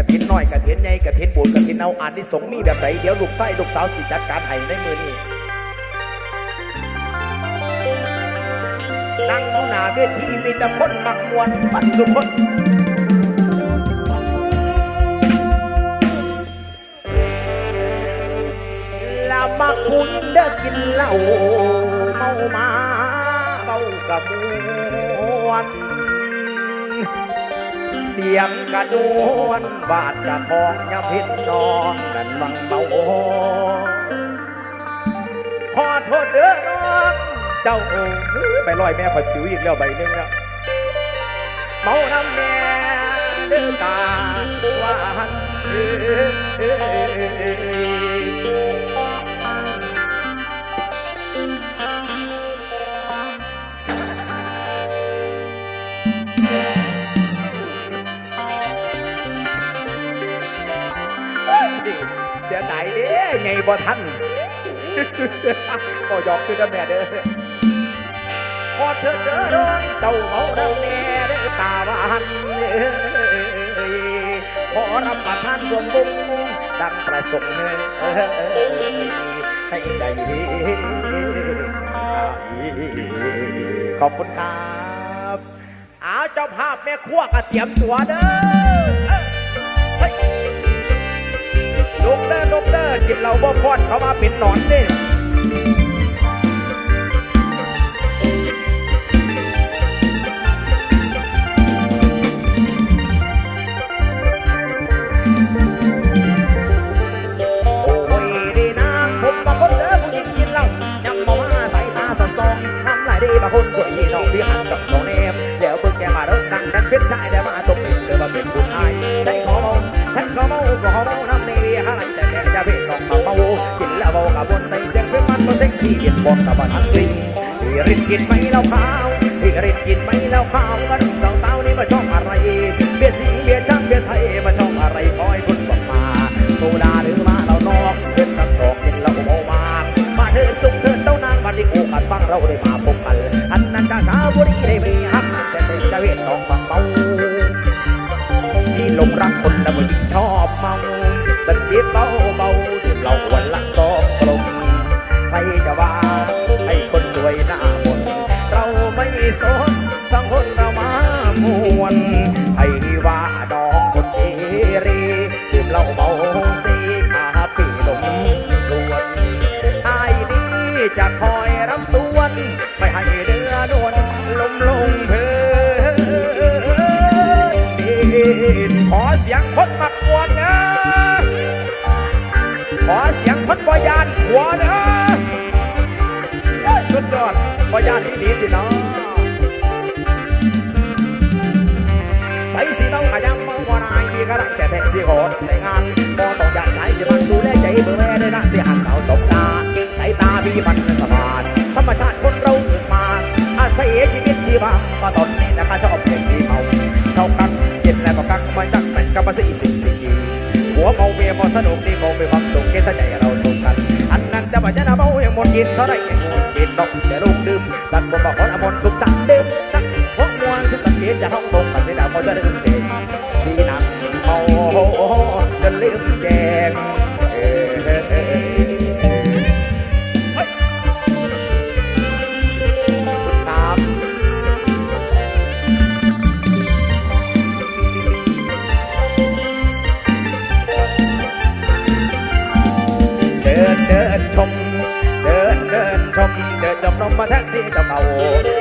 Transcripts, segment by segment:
ระถินน้อยกระถินใหญ่กระถินบุญกระถินเอาอ่านที่สงมีแบบไหนเดี๋ยวลูกไส้ลูกสาวสิจัดการให้ในมือนี้นั่งดูหน้าเวทีมีแต่คนมักมวนปัดสุคนลามาคุณเด้อกินเหล้าเมามาเมากระมวน เสียงกระดวนบาดกระทองยามเห็นอนนั่นวังเมาขอโทษเด้อน้องเจ้าเอ้ไปลอยแม่ข่อยผิวอีกแล้วใบหนึงแล้วเมาน้ำแม่เด้อตาหวาน ไงบ่ทันก็หยอกซื้อแม่เด้อขอเถิดเด้อร้องเจ้าเมาดังแน่เด้อตาหวานเอ้ยขอรำประทานรวมบุญดังประสงค์ให้ใจขอบคุณครับ เอาเจ้าภาพแม่ครัวก็เตรียมตัวเด้อ ลุกเด้อลุกเด้อกินเหล้าบ่พอดเขามาเป็นหนอนเด้ ก็เซ็กที่เห็นบอกับทั้งสิ่งที่รินกินไหมเหล้าขาวที่รินกินไหมเหล้าขาวกันสาวๆนี่มาชอบอะไรเบียร์สิงเบียร์จ้างเบียร์ไทยมาชอบอะไรคอยคนบอกมาโซดาหรือมาเรานอกเป็นตะกอกกินเหล้าเมามากมาเถิดสุขเถิดเต้านางวันที่โอกาสฟังเราได้มาพ ยหน้ามนเราไม่สนสองคนเรามามวนให้ว่าดองคนเอเรดื่มเหล้าเมาสีขาปีลมรวนอายนี้จะคอยรับส่วน ไม่ให้เดือนวนลมลงเพอขอเสียงคนมักวนนะขอเสียงคนบอยานหัวนะโอ้ยสุดยอ ดบอยานที่ดีสิเนาะไปสิเมาขยังเมาบ่ได้มีกระไรแต่แท็กซี่ขอแต่งานบ่ต้องอยากใช้สิมันดูแลใจเบื่อแม่ได้นะสียหักสาวตกซาสายตาพี่มันสบายธรรมชาติคนเราเกิดมาอาศัยชีวิตชีวามาตอนนี้นะคะชอบเพลงที่เมาชอบกักเย็นแล้วก็กักมาจักเป็นกับมาสิสิ่งที่ดีหัวเมาเมียพอสนุกดีเมามีความสุขเกณฑ์ใจเรา จะมาจะนาเมาอย่างหมดกินเท่าไรอย่างหมดกินนกแต่ลูกดื่มสัตว์บ่บ่อขอนอมนสุขสันต์ดื่มสักพวกมวลสุขสันต์จะท้องตรงมาเสีดาวเขาจะดื่มเต็มสีน้ำเมาจนลืมแกงเออ ซี่เจ้าเก่า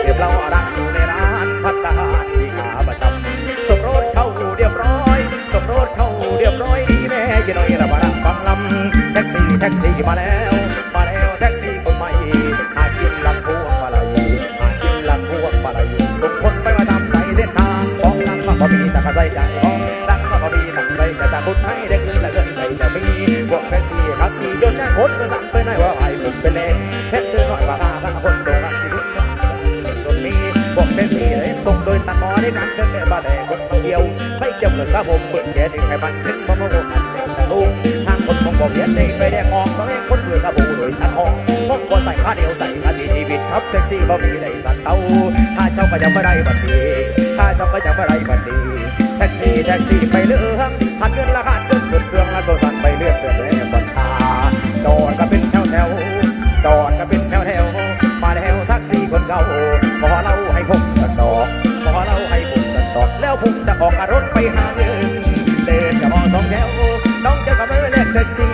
เรียบเรารักอยู่ในร้านพัตตาที่ขาประจำสมรสเข้าเรียบร้อย สมรสเข้าเรียบร้อยดีแม่ยี่น้อยระบาดฟังลำแท็กซี่แท็กซี่มาแล้วมาแล้วแท็กซี่คนใหม่หากินหลังพวงมาลัยหากินหลังพวงมาลัยสมคนไปมาตามสายเส้นทางของดังมาพอมีแต่กระใส่ใจของดังมาพอมีตั้งใจแต่จาคนให้ได้คืนและเงินใส่จะมีพวกแท็กซี่ขับขี่จนแน่คนก็สั่ บ้านแดงคนเดียวไม่จำเงินตาผมเปิดแกถึงใครมันถึงมาเม่อวันเด็กตะลุงทางคนของบอกเย็นเด็ไปแดงออกมาเองคนเบื่อกระโบโดยสันหองพกพอใส่ผ้าเดียวใส่กันที่ชีวิตครับแท็กซี่บ่มีในบางเส้าถ้าเจ้าก็ยังไม่ได้บัดดีถ้าเจ้าก็ยังไม่ได้บัดดีแท็กซี่แท็กซี่ไปเรื่องหันเงินละหันเกินเครื่องละโซซันไปเรื่องเตือนแรงบนตาโดนก็เป็นแถวแถว ซี่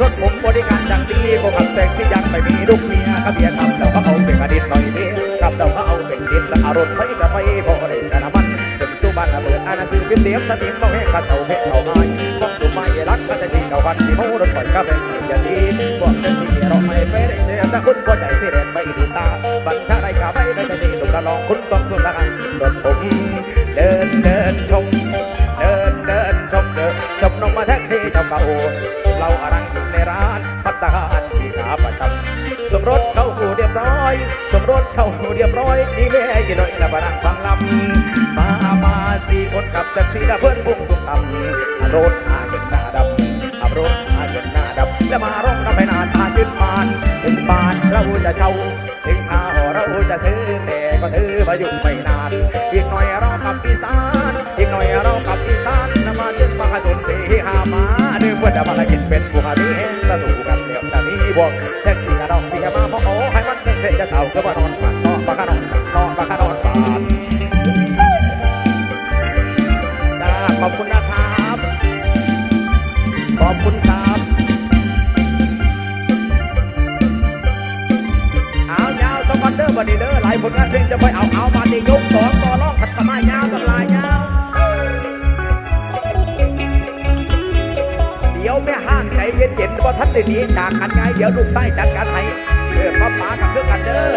รถผมบริการดังดีก็ขับแท็กซี่ยังไม่มีลูกเมียขับเบียร์ขับเราก็เอาเป็นกระดินหน่อยเมียขับเราก็เอาเป็นดินแล้วอารถไฟกับไฟพอได้แต่น้ำมันเป็นสุบันระเบิดอาณาซื้อเก็บเลี้ยงสติมเอาให้กระเสาเพชรเอาไม้ต้องดูไม่รักกันแต่ที่เก่าวันสิโมรถไฟก็เป็นอย่างนี้พวกแท็กซี่เราไม่ไปได้เจอแต่คุณก็ใจเสียเด่นไม่ดีตาบัญชาได้ขาไม่ได้แต่ที่ถูกละลองคุณต้องสุดละกันรถผมเดินเดินชม นมน้องมาแท็กซี่เจ้าเก่าเราอารังในร้านพัตตาหารที่ขาประจำสมรสเข้าหูเรียบร้อย สมรสเข้าหูเรียบร้อยนี่แม่ยี่น้อยละบารังฟังลำมามาสี่คนขับแท็กซี่ละเพื่อนพุ่งสุขทำอารถหาเงินหน้าดำขับรถหาเงินหน้าดำและมาร้องทำให้นานพาจิตมานถึงบานเราจะเช่าถึงข้าวเราจะซื้อแต่ก็ถือมาอยู่ไม่นาน อีกหน่อยเราขับอีสาน อีกหน่อยเราขับอีสานาสนเสหามาเดื่มเพื่อจะมาละกินเป็นผู้หาดีเห็นตะสู่กันเดี๋ยวตะนี้บอกแท็กซี่กระดองเสียมาเพราะโอ้ให้มันเป็นเสียจะเก่าก็มานอนฝันนอนปากกานอนอนปากกาน นีจากกันไงเดี๋ยวลูกไส้จัดการให้เออป้าป๋ากับเพื่อนกันเด้อ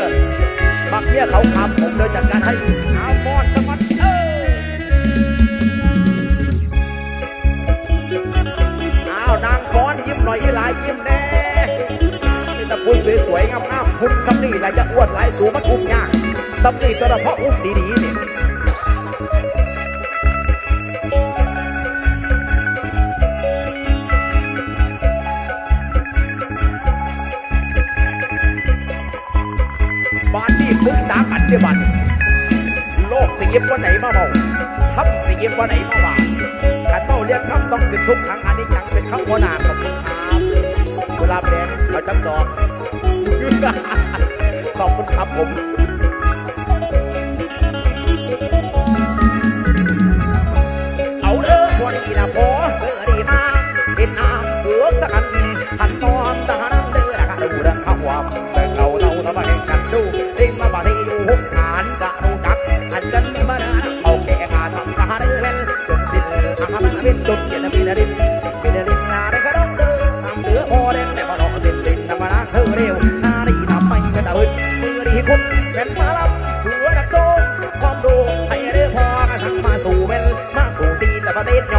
บักเมียเขาขับผมเดินจัดการให้เอาฟอนสปอนเออเอานางฟ้อนยิ้มหน่อยอีหลายยิ้มแน่แต่พูดสวยๆงามๆคุณสำนีอะไรจะอ้วนหลายสูงมันอุ้มยากสำนีตัวละเพาะอุ้มดีๆนี่บ้ เดี๋ยวบ้านนี้โลกสิยิบว่าไหนมาเมาทำสิยิบว่าไหนมาว่าขันเมาเรียกคำต้องขึ้นทุกครั้งอันนี้ยังเป็นคำหัวหน้าของคุณครับกุหลาแดงเราจำดอกขอบคุณครับผมเอาเด้อพอดีนะพอเด้อดีมาเป็นน้ำ สังมาสู่เป็นมาสู่ดีแต่ประเทศ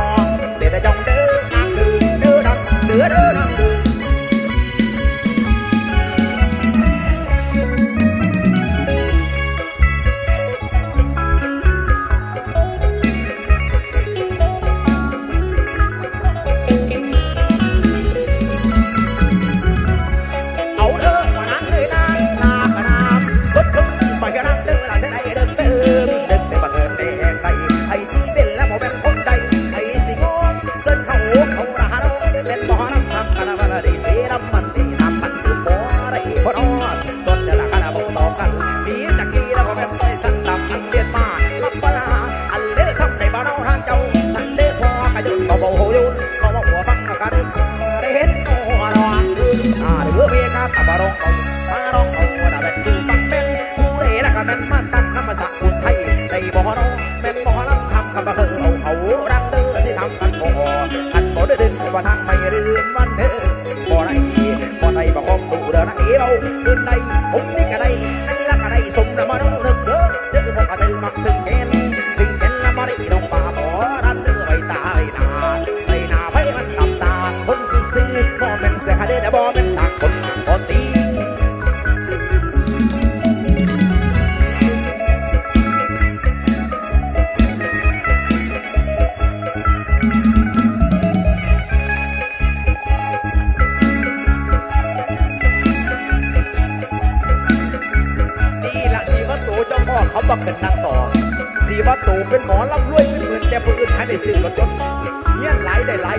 บีย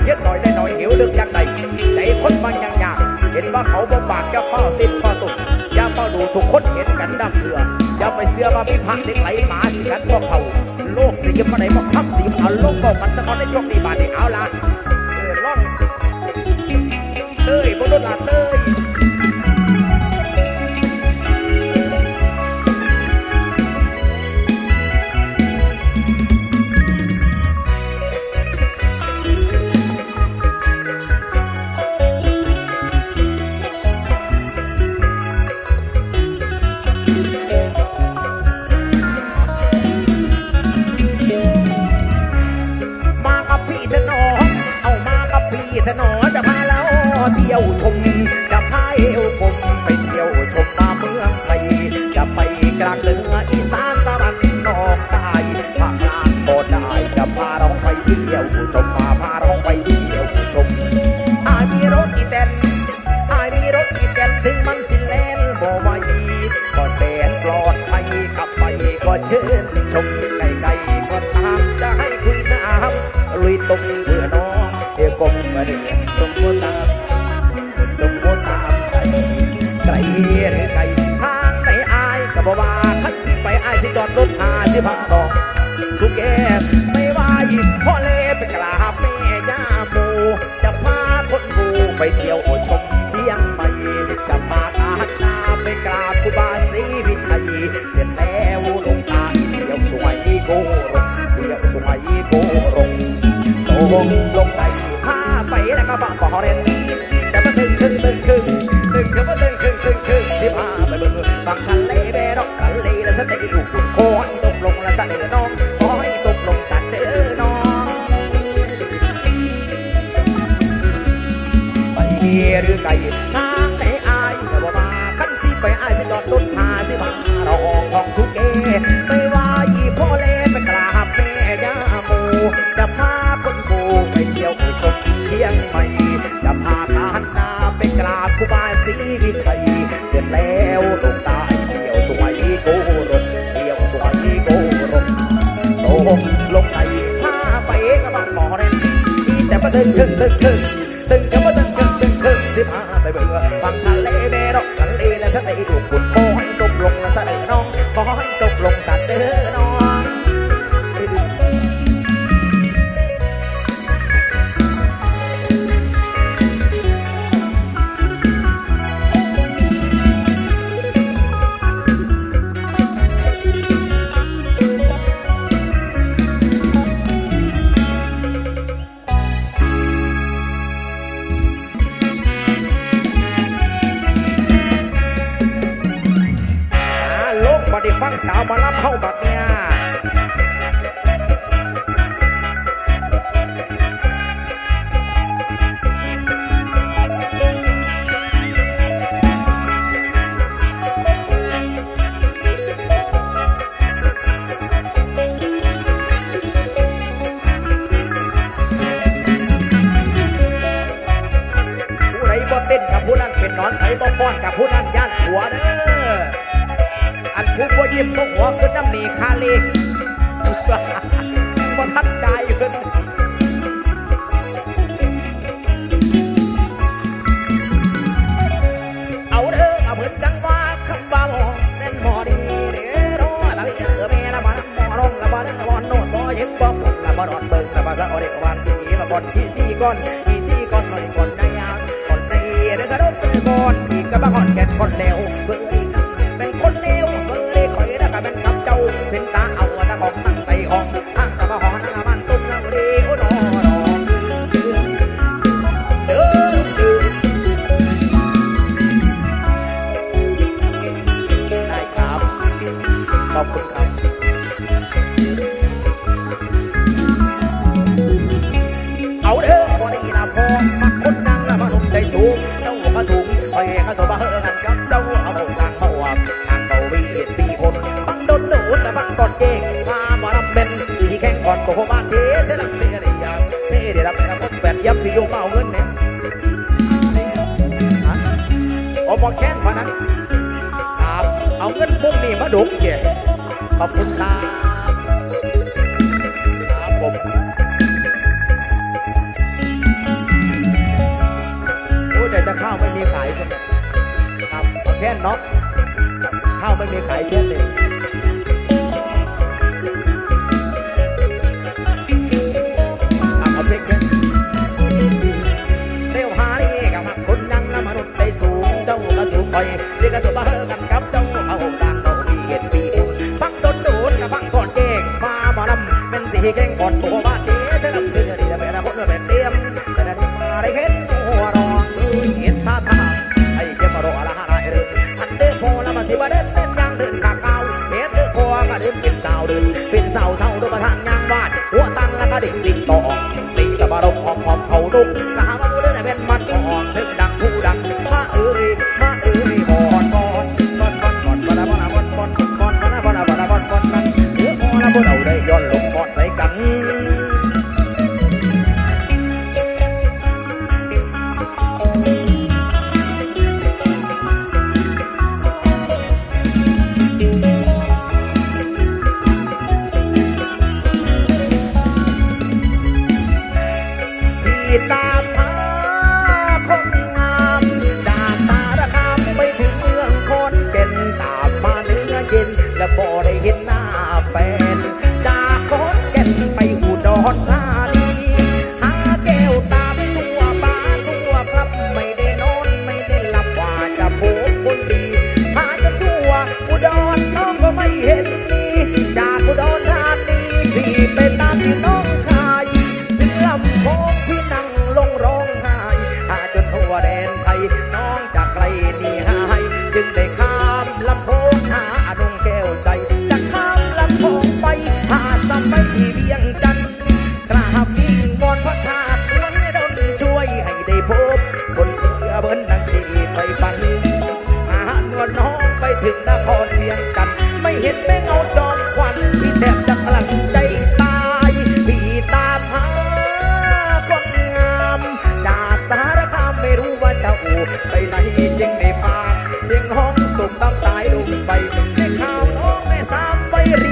หลายได้หลายเฮ็ดหน่อยได้หน่อยหิวเลือกยังใดใจคนมันยังยากเห็นว่าเขาบ่ปากจะเฝ้าติดเฝ้าตุกจะเฝ้าดูทุกคนเห็นกันดังเถื่ออย่าไปเสื้อว่ามีพักเด็กไหลหมาสิกันพวกเขาโลกสีมาไหนบอกทับสีเอาโลกบอกกันสักอนในช่วงนี้บาดนี้เอาละเออล่อนเต้ยบนรถลาเต้ย พังทองสุแกไม่ว่าอีกพ่อเล่ไปกราบแม่ย่าโมจะพาคนบูไปเที่ยวชมเชียงใหม่จะพาอาหนาไปกราบครูบาศรีวิชัยเสร็จแล้วลงตาเที่ยวสวยโกรงเที่ยวสวยโกรงตกลงไปพาไปแล้วก็ฟังขอเรน ยิ้มบ่หัวขึ้นน้ำหนีคาเลงบ่ทันใจเพิ่นเอาเด้อเอาเหมือนดังว่าคำว่าหมอแม่นหมอดีเด้อรอหลังเจอแม่ละมาหมอร้องละมาเด้อบ่โนดบ่ยิ้มบ่ปกละบ่นอนเบิ่งละมาก็เอาเด็กวันที่มาบ่อนที่สี่ก้อนที่สี่ก้อนหน่อยก้อนใจยาวก้อนในเด้อก็โดนซื้อก้อนอีกก็บ่ก้อนแก่นก้อนแล้วเบิ่ง สูงเจ้าก็สูงคอยเขาสบเฮกันกับเจ้าเอาทางเขาว่าทางเขาวีดปีคนฟังดนหนูแต่ฟังก่อนเก่งมาบ่รับเป็นสีแข่งก่อนโตบ้านเทเทลังเทได้ยามเทได้รับแต่คนแบบยับที่โยมเอาเงินเนี่ยฮะโอ้บอกแค้นพอนั้นครับเอาเงินพวกนี้มาดุกเกี่ยขอบคุณครับ แค่นเนาะครับข้าวไม่มีขายแค่นี้อะเอาเพลงแค่เร็วหานี่กับมักคนยังละมนุษย์ได้สูงเจ้าก็สูงไปเรียกก็สูงมาเฮกันกับเจ้าเอาดังเอาดีเห็นปีอุ่นฟังดนโดนกับฟังสอนเก่งมาบ่นำเป็นสีแข่งก่อนตัวบ้านเด้แต่ลำเดือดีแต่เป็นคนเป็นเตรียมแต่ได้มาได้เห็น สาวเดินเป็นสาวเศร้าดูกระทานยางบ้านหัวตั้งแล้วก็ดิ่งดิ่งต่อดิ่งกับมารมหอมหอมเขาดุกกะหา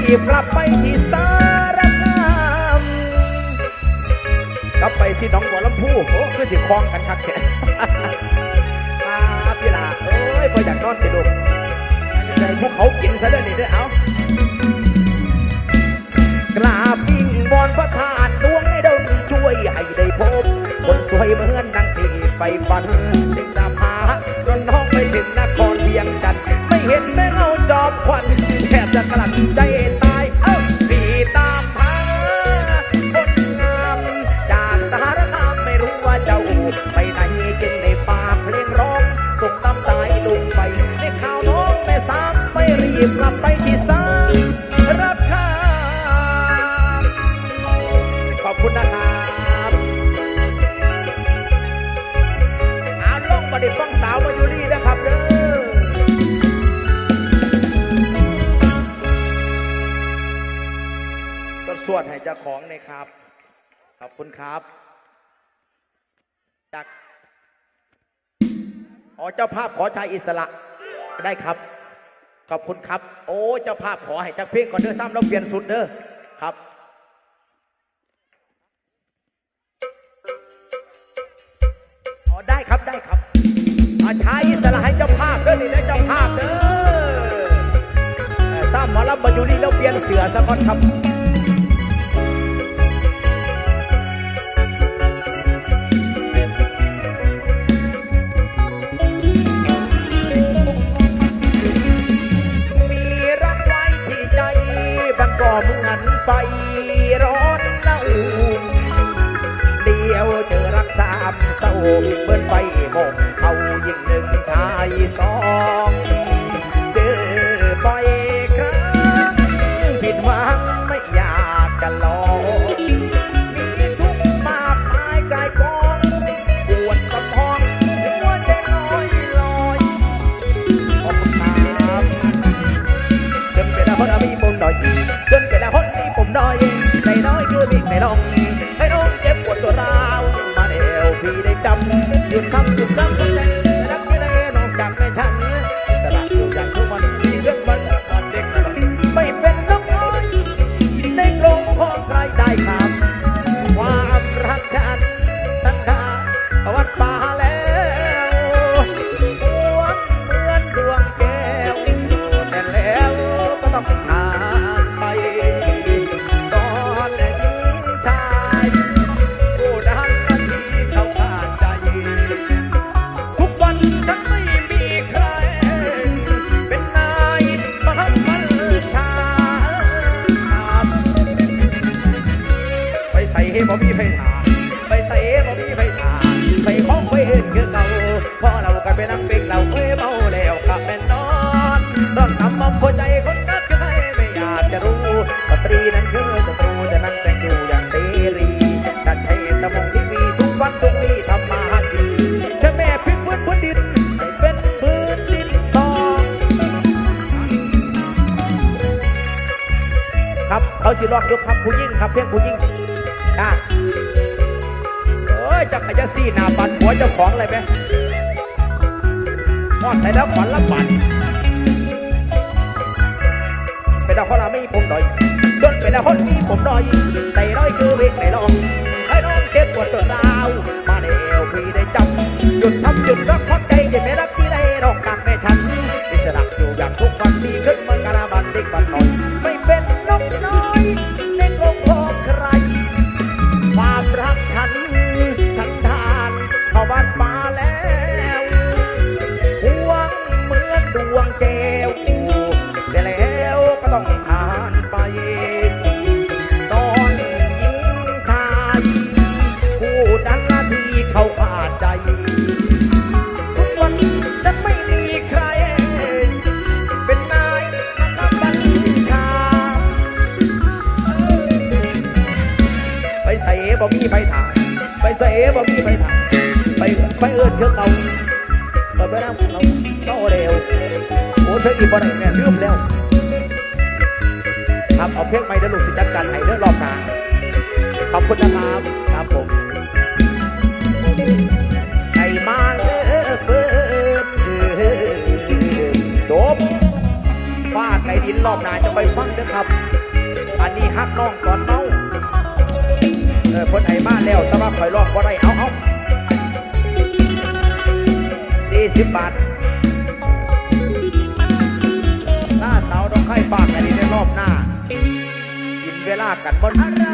รีบกลับไปที่สารคามกลับไปที่หนองบัวลำพูโอ้คือสิคลองกันครับแกมาพี่ลาเอ้ยพออยากนอนไปดูใจพวกเขากินซะเลยนี่เด้อเอากราบอิงบอนพระธาตุดวงในดงช่วยให้ได้พบ คนสวยเหมือนดังที่ไปฝันถึงตาพาร้อนน้องไปถึงนครเพียงจันไม่เห็นแม่เงาจอบควันแทบจะกลั่นใจ จ้าของเลยครับ ขอบคุณครับ จากอ๋อเจ้าภาพขอชายอิสระได้ครับ ขอบคุณครับ โอ้เจ้าภาพขอให้จักเพ่งก่อนเด้อซ้ำแล้วเปลี่ยนสุดเด้อครับอ๋อได้ครับได้ครับอาชายอิสระให้เจ้าภาพเด้อนี่นะเจ้าภาพเด้อซ้ำมาลับบรรยุนี่แล้วเปลี่ยนเสือซะก่อนครับ เศร้าเบิ้นไปหงเขายิ่งหนึ่งชายสอง ครับ เขาสิลอกยกครับผู้ยิ่งครับเพียงผู้ยิ่งอะเอ้ยจักรยานซี่หน้าปัดหัวเจ้าของอะไรไหมมอดใส่แล้วขวัรับปันเป็นดาวคนละไม่ผมหน่อยจนเป็นดาวคนนี้ผมหน่อยใส่ร้อยคือเวกในน้องให้น้องเก็บปวดตัวดาว ใส่บอมีไปถามไปไปเอิญเพื่อเขาเปิดไปน้ำเราเต้าเร็วโอ้เธออีบอะไรแม่ลืมแล้วครับเอาเพลงใหม่เด้อลูกสิจัดการให้เด้อรอบนาขอบคุณนะครับครับผมไอ้มาเด้อเฟิร์นจบฟาดในดินรอบนาจะไปฟังเด้อครับ อันนี้ฮักน้องก่อนเนา เออคนไอมาแล้วสำหรับคอยรอบก็ได้เอาเอาสี่สิบบาท หน้าสาวต้องไข่ปากอันนี้ในรอบหน้ากินเวลากันบน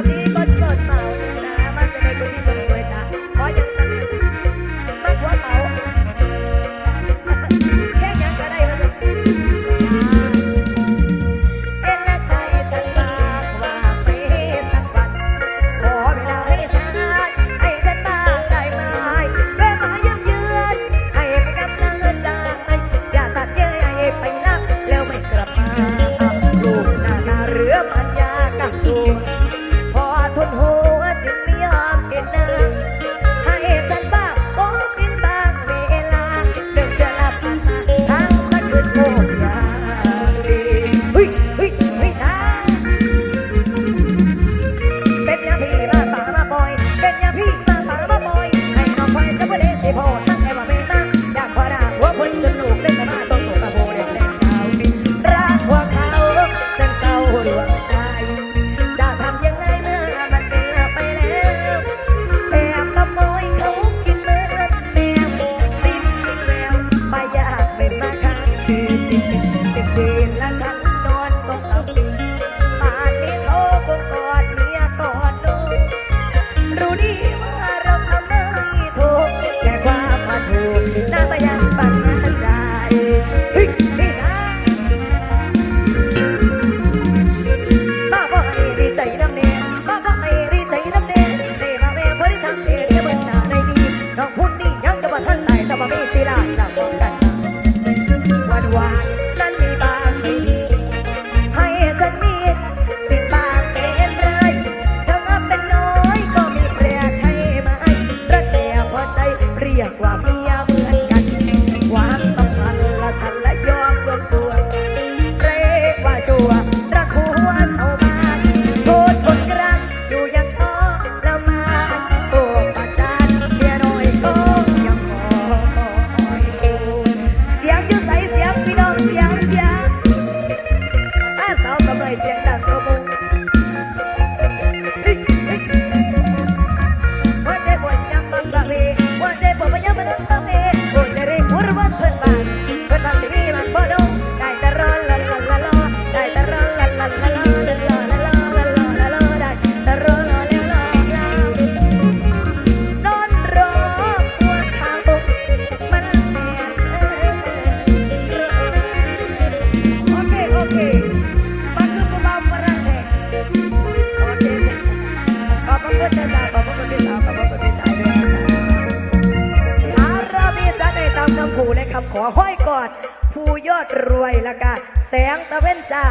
ขอห้อยกอด ผู้ยอดรวยละกะแสงตะเวนจ้า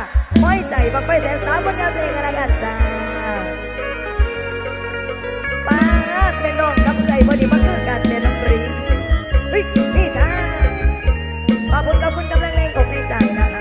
ห้อยใจบักไปแสนสามบนยาเพลงละกันจ้าป้าเป็นน้องกับไก่พอดีมันคือการเป็นน้องปรีนี่จ้าป้าพุณขอบคุณกำแรงแรงของในใจนะ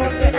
from